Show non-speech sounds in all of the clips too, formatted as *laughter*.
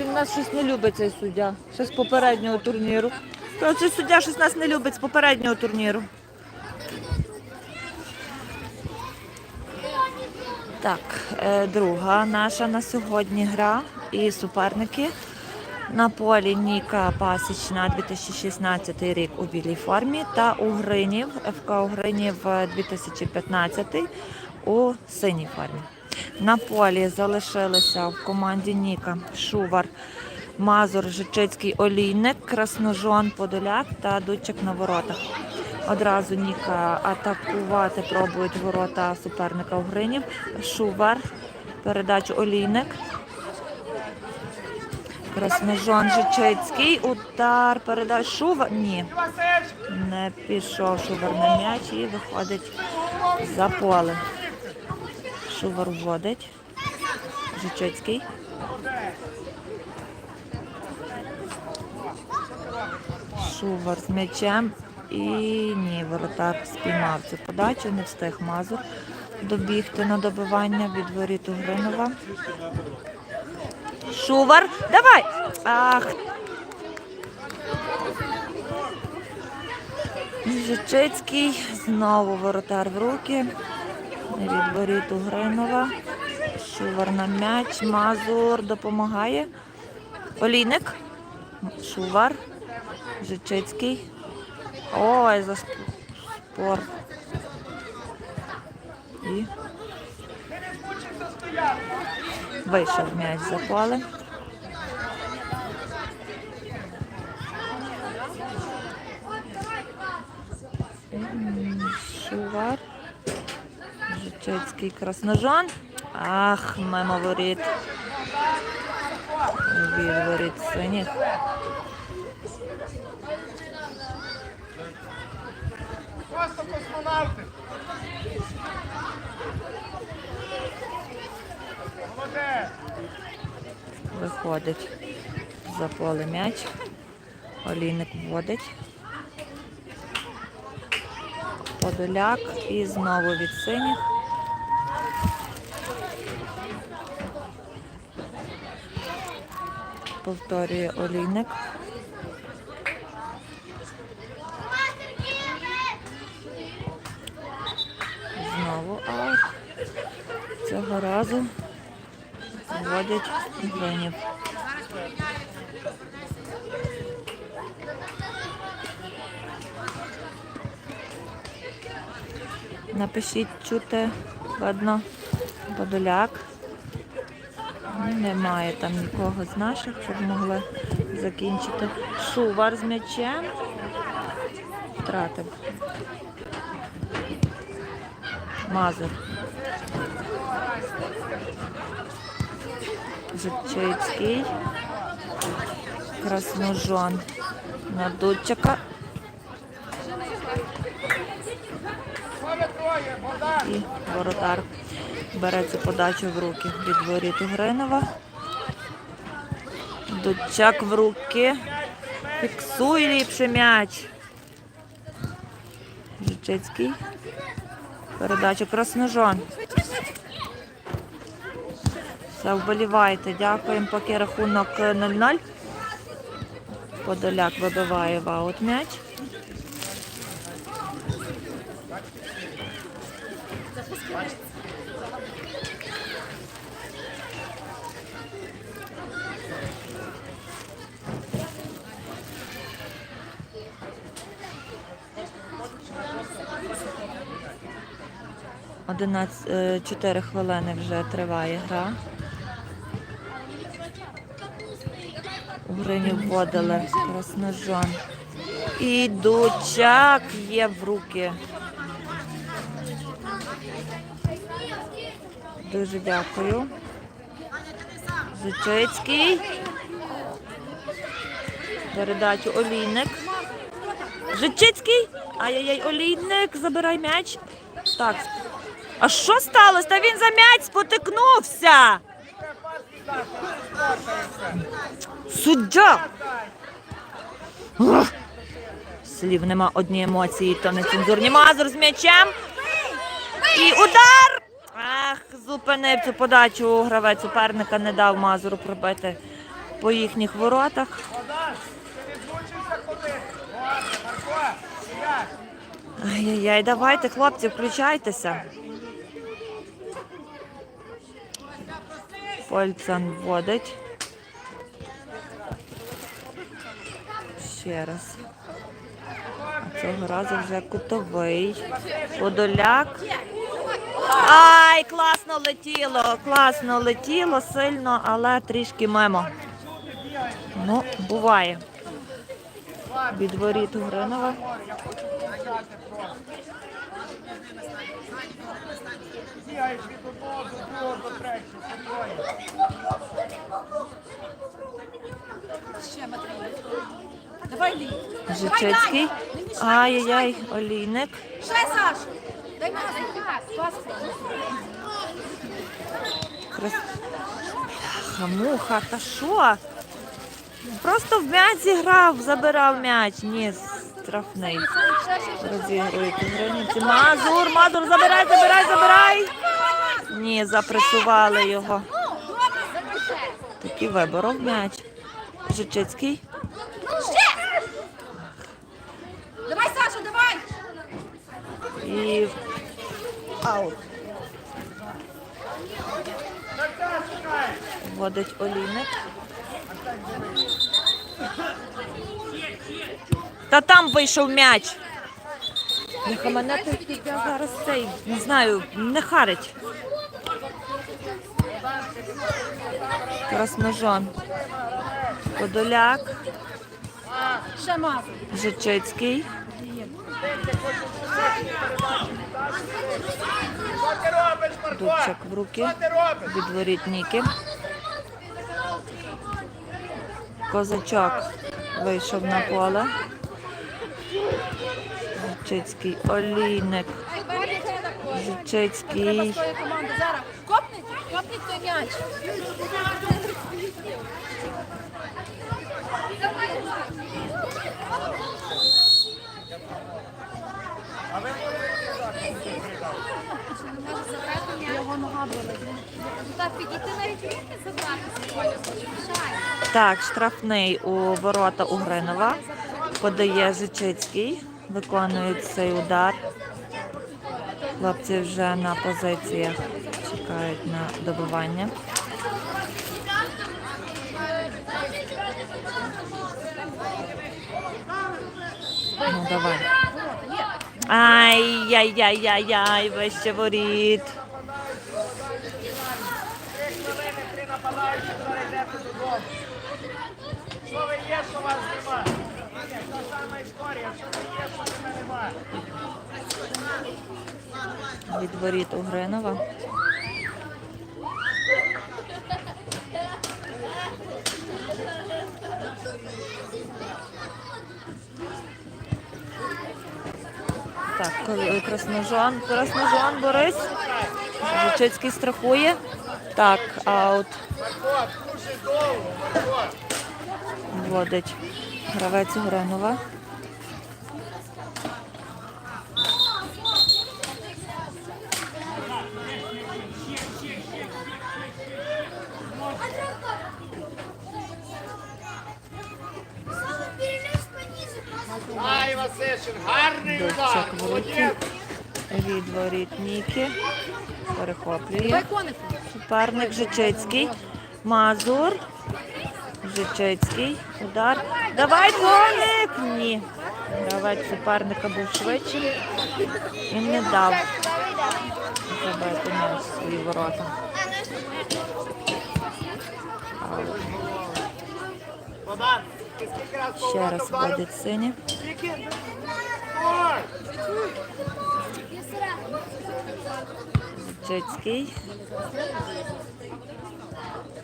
Він нас щось не любить, цей суддя. Ще з попереднього турніру. То цей суддя щось нас не любить з попереднього турніру. Так, е, друга наша на сьогодні гра і суперники. На полі Ніка Пасічна 2016 рік у білій формі та Угринів, ФК Угринів е, 2015 у синій формі. На полі залишилися в команді Ніка Шувар, Мазур, Жичицький, Олійник, Красножон, Подоляк та Дудчик на воротах. Одразу Ніка атакувати пробують ворота суперника Угринів. Шувар, передачу Олійник. Красножон Жичицький, удар, передач Шувар. Ні, не пішов Шувар на м'яч і виходить за поле. Шувар вводить. Жичицький. Шувар з м'ячем. І ні, воротар спіймав цю подачу, не встиг Мазур добігти на добивання від воріт Угринова. Шувар, давай! Ах. Жичицький, знову воротар в руки. Від воріт Угринова. Шувар на м'яч. Мазур допомагає. Олійник. Шувар. Жичицький. Ой, за сп- спор. І вийшов м'яч за поле. Шувар. Жичицький красножон. Ах, мимо воріт. Від воріт синіх. Просто космонавти. Виходить за поле м'яч. Олійник вводить. Подоляк і знову від синіх. Повторює олійник. Знову аут. Цього разу вводять гринів. Напишіть, чути, видно, Подоляк. Немає там нікого з наших, щоб могли закінчити. Шувар з м'ячем. Втратив. Мазур. Жичицький. Красножон. На Дудчика. І воротар бере цю подачу в руки від воріт Гринова. Дудчак в руки. Фіксує ліпше м'яч. Жичицький. Передача Красножон. Все, вболівайте. Дякуємо. Поки рахунок 0-0. Подоляк вибиває в аут м'яч. Одинадцять е, чотири хвилини вже триває гра. У вводили красножон. І дучак є в руки. Дуже дякую. Зичицький. Передачу Олійник. Жичицький. Ай-яй-яй, Олійник, забирай м'яч. Так. А що сталося? Та він за м'яч спотикнувся. Суддя. Ух. слів нема одні емоції, то не цензурні. Мазур з м'ячем. І удар! Ах, зупинив цю подачу. Гравець суперника не дав Мазуру пробити по їхніх воротах. Ай-яй-яй, давайте, хлопці, включайтеся. Польцан вводить. Ще раз. Цього разу вже кутовий. Подоляк. Ай, класно летіло, класно летіло, сильно, але трішки мимо. Ну, буває. Від воріт Гринова. Ще Матвій. Жичицький. Ай-яй-яй, олійник. Ще Саш. Дай мені. Крас... Хамуха, та що? Просто в м'яч зіграв, забирав м'яч. Ні, штрафний. Розігрують границі. Мазур, Мазур, забирай, забирай, забирай. Ні, запресували його. Такий виборов м'яч. Жичицький. Ще. Давай, Саша, давай. І аут. Вводить олійник. Та там вийшов м'яч. Нехай мене тут я зараз цей, не знаю, не харить. Красножон. Подоляк. Жичицький. Що ти робиш, Марко? Дубчик в руки. Що ти? Відворіть Ніки. Козачок вийшов на поле. Жичицький олійник. Жичицький. Копніть. Копніть той м'яч. Так, штрафний у ворота Угринова. Подає Жичицький. Виконують цей удар. Хлопці вже на позиціях чекають на добивання. Ну, давай. Ай-яй-яй-яй-яй, вище воріт. Три хвилини, три нападаючі, зараз йдете додому. Що ви є, що вас нема? Ні, та сама історія. Що ви є, що тебе нема? Від воріт Угринова. Так, коли- Красножон, Красножон, Борис. Жичицький страхує. Так, аут вводить гравець Угринова. Ай, гарний удар. Молодець. Від воріт Ніки. Перехоплює. Суперник Жичицький. Мазур. Жичицький. Удар. Давай коник! Ні. Гравець суперника був швидший і не дав забити в свої ворота. Аут. Ще раз вводить сині. Скільки?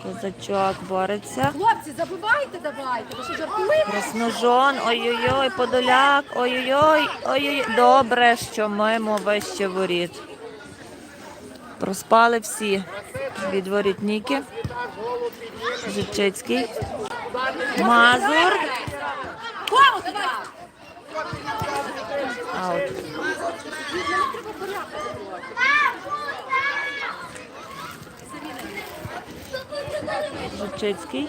Козачок бореться. Хлопці, забивайте давайте. Ви що жартуєте? Красножон, ой-ой-ой, подоляк, ой-ой-ой, ой-ой. Добре, що мимо вище воріт. Проспали всі від воріт Жичицький. Мазур. Аут. Жучицький.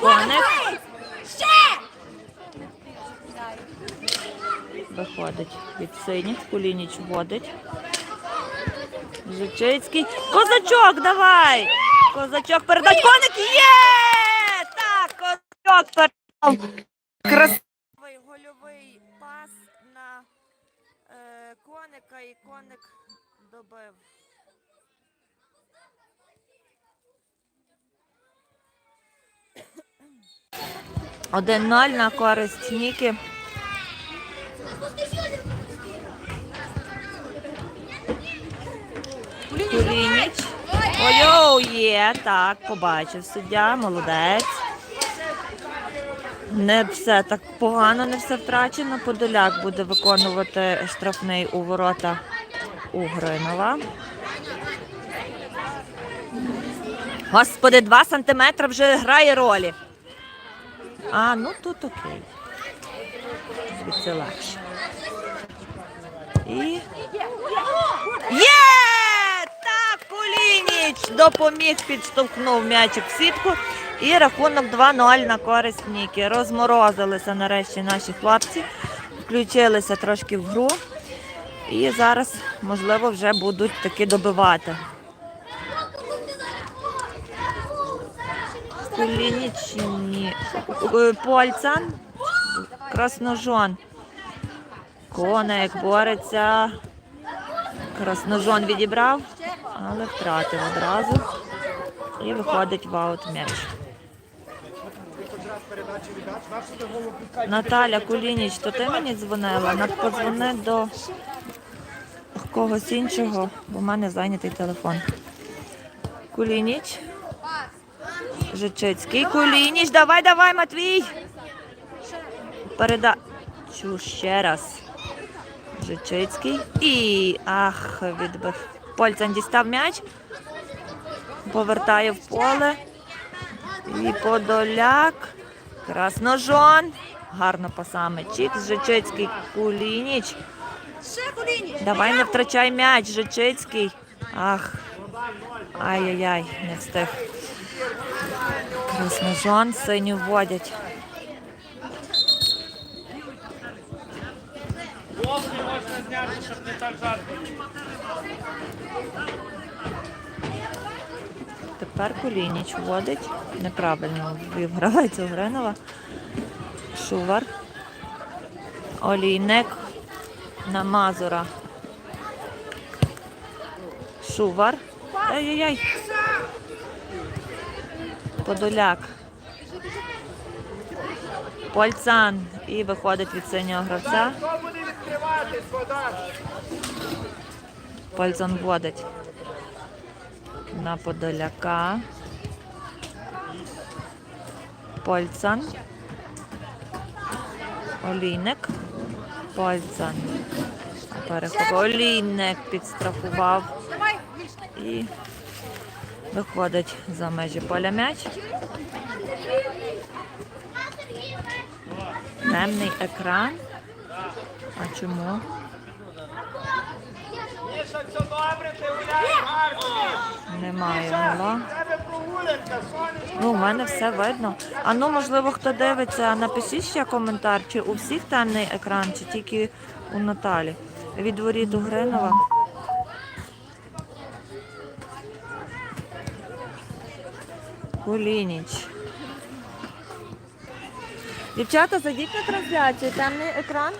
Коник. Виходить від синіх. Кулініч вводить. Жучицький. Козачок, давай! Козачок передай. Коник є! Так, козачок передав. Красивий гольовий пас на е, коника і коник добив. Один ноль на користь Ніки. Кулініч. Ой, є, так, побачив суддя, молодець. Не все так погано, не все втрачено. Подоляк буде виконувати штрафний у ворота Угринова. Господи, два сантиметри вже грає ролі. А, ну тут окей. Звідси легше. І. Є! Так, Кулініч допоміг, підштовхнув м'ячик в сітку. І рахунок 2-0 на користь Ніки. Розморозилися нарешті наші хлопці, включилися трошки в гру. І зараз, можливо, вже будуть таки добивати. Кулініч, ні. Е, Польцан, Красножон. Коник бореться. Красножон відібрав, але втратив одразу. І виходить в аут м'яч. Наталя Кулініч, то ти мені дзвонила? Подзвони до когось іншого, бо в мене зайнятий телефон. Кулініч. Жичицький. Кулініч, давай, давай, Матвій. Переда. Чу ще раз. Жичицький. І ах, відбив. Польцан дістав м'яч. Повертає в поле. І Подоляк. Красножон. Гарно пасами. Чік. Жичицький. Кулініч. Давай не втрачай м'яч, Жичицький. Ах. Ай-яй-яй, не встиг. Красножон синю вводять. Зняти, щоб не так жарко. Тепер Кулініч вводить. Неправильно гравець Угринова. Шувар. Олійник на Мазура. Шувар. Ай-яй-яй. Подоляк. Польцан. І виходить від синього гравця. Польцан вводить. На Подоляка. Польцан. Олійник. Польцан. Перехоп. Олійник підстрахував. І виходить за межі поля м'яч. Темний екран. А чому? Немає сонечко. Ну, у мене все видно. А ну, можливо, хто дивиться, напишіть ще коментар, чи у всіх темний екран, чи тільки у Наталі. Від воріт Угринова. Кулініч. Дівчата, зайдіть на трансляцію, темний екран.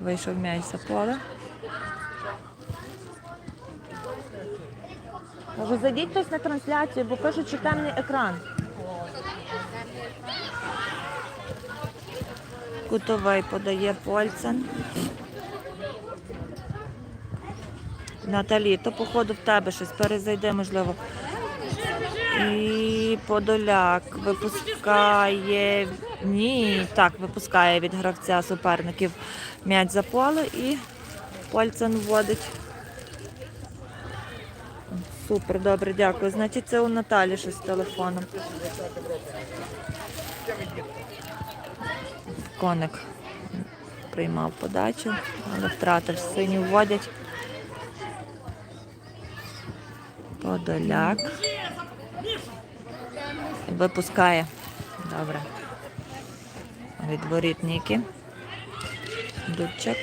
Вийшов м'яч за поле. Кажу, зайдіть хтось на трансляцію, бо кажуть, що темний екран. Кутовий подає Польцен. Наталі, то походу в тебе щось перезайде, можливо. І Подоляк випускає. Ні, так, випускає від гравця суперників м'яч за поле і Польцен вводить. Супер, добре, дякую. Значить, це у Наталі щось з телефоном. Коник приймав подачу, але втратив синю вводять. Подоляк. Випускає. Добре. Від воріт Ніки. Дудчик.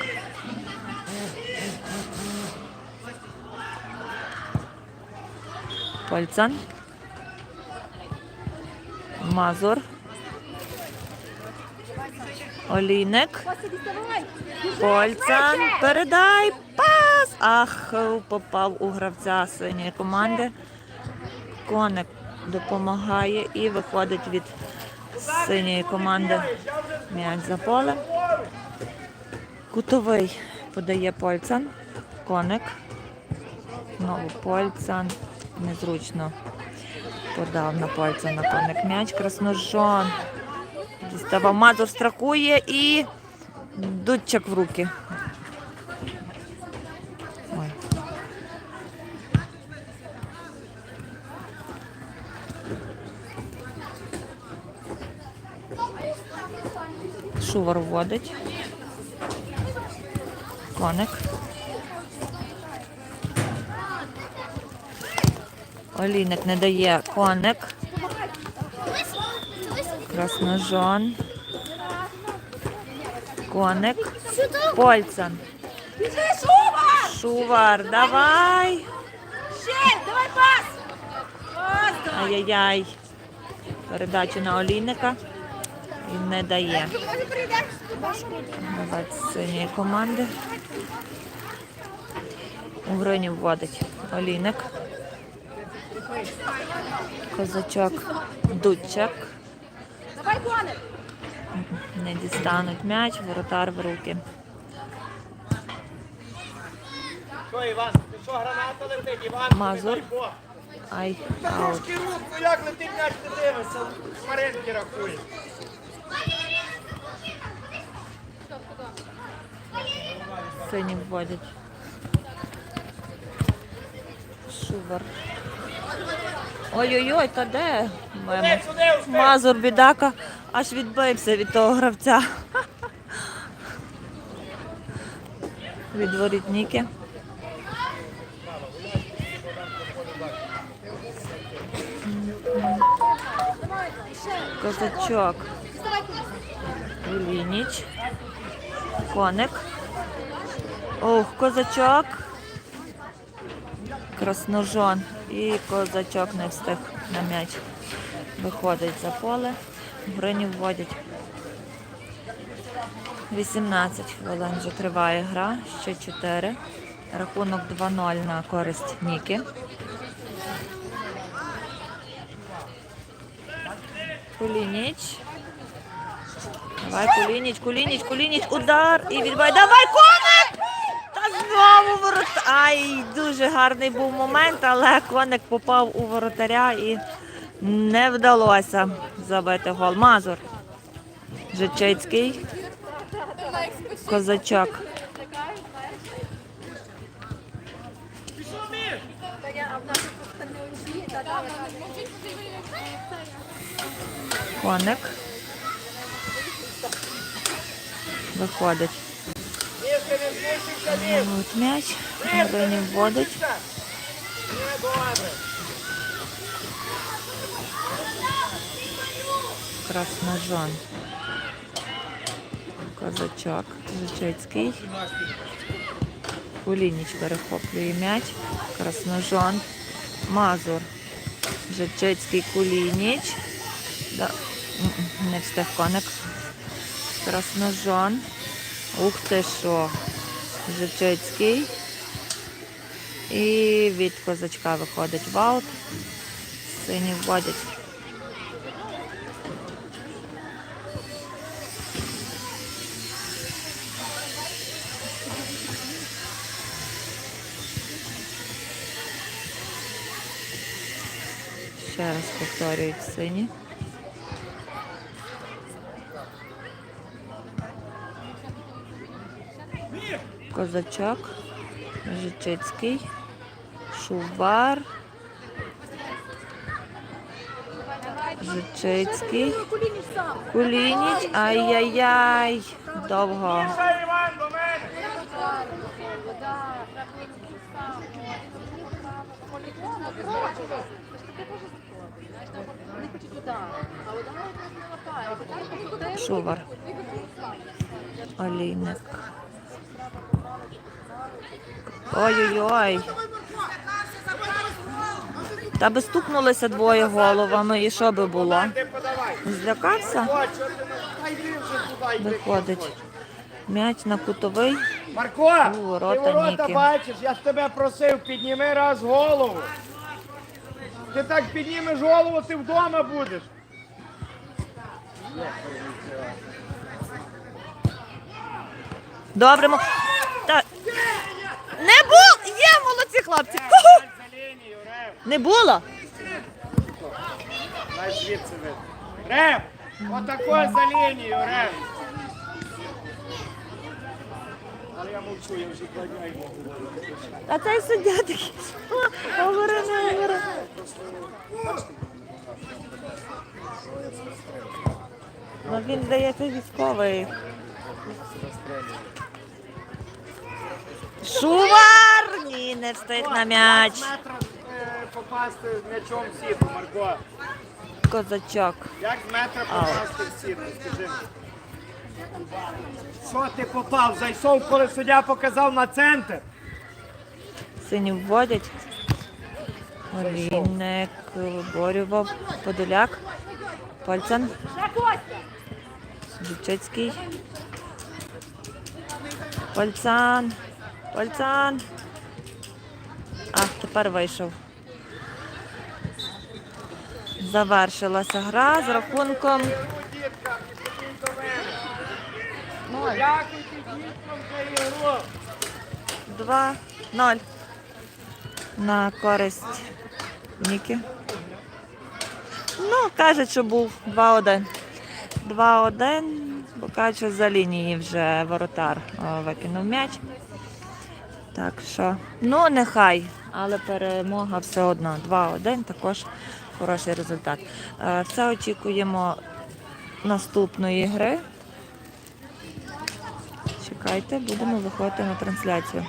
Польцан. Мазур. Олійник. Польцан. Передай пас. Ах, попав у гравця синьої команди. Коник допомагає і виходить від синьої команди. М'яч за поле. Кутовий подає Польцан. Коник. Знову Польцан. Незручно подав на Польцана коник м'яч. Красножон. Діставав Мазур страхує і Дудчик в руки. Шувар вводить. Коник. Олійник не дає коник. Красножон. Коник. Польцан. Шувар, давай. Ще, давай пас! Ай-яй-яй. Передачу на олійника. Не дає. Прийдеш? Синьої команди. У грині вводить олійник. Козачок Дудчак. Не дістануть м'яч, воротар в руки. Мазур. Ай, аут. трошки руку, як летить м'яч, ти дивишся, Маринки рахує. Сині вводять. Шувар. Ой-ой-ой, та де? Мемо. Мазур бідака аж відбився від того гравця. *laughs* Від воріт Ніки. Козачок. Лініч. Коник. Ох, козачок. Красножон. І козачок не встиг на м'яч. Виходить за поле. Грині вводять. 18 хвилин вже триває гра. Ще 4. Рахунок 2-0 на користь Ніки. Кулініч. Давай, Кулініч, Кулініч, Кулініч, удар і відбивай. Давай, коник! Знову ворот. Ай, дуже гарний був момент, але коник попав у воротаря і не вдалося забити гол. Мазур. Жичицький. Козачок. Коник. Виходить. От м'яч. Вводить. Не добре. Красножон. Козачок. Жичицький. Кулініч перехоплює м'яч. Красножон. Мазур. Жичицький Кулініч. Да. Не встиг коник. Красножон. Ух ти що. Жичицький. І від козачка виходить в аут. Сині вводять. Ще раз повторюють сині козачок, жичицький, шувар, жичицький, кулініч, ай-яй-яй, довго. Шувар. Олійник. Ой-ой-ой. Та би стукнулися двоє головами, і що би було? Злякався? Виходить. М'яч на кутовий. Марко, У, ворота ти ворота Ніки. бачиш, я ж тебе просив, підніми раз голову. Ти так піднімеш голову, ти вдома будеш. Добре, мо-. Не було! Є, молодці хлопці! Не було? Рев, отако за лінію, Рев. Але я мовчу, я вже кладаю. А цей суддя такий. «О, Говори, не говори. Ну він здається військовий. Шувар! Ні, не встиг на м'яч. е, попасти м'ячом в сітку, Марко? Козачок. Як з метра попасти в сітку, скажи мені? Що ти попав? Зайшов, коли суддя показав на центр. Сині вводять. Олійник, Борював, Подоляк, Пальцен, Ще Дівчицький. Пальцан. Пальцан. А, тепер вийшов. Завершилася гра з рахунком ігру. 2-0 на користь Ніки. Ну, кажуть, що був 2-1. 2-1. Бокачо за лінії вже воротар викинув м'яч. Так що, ну нехай, але перемога все одно 2-1, також хороший результат. Е, Все очікуємо наступної гри. Чекайте, будемо виходити на трансляцію.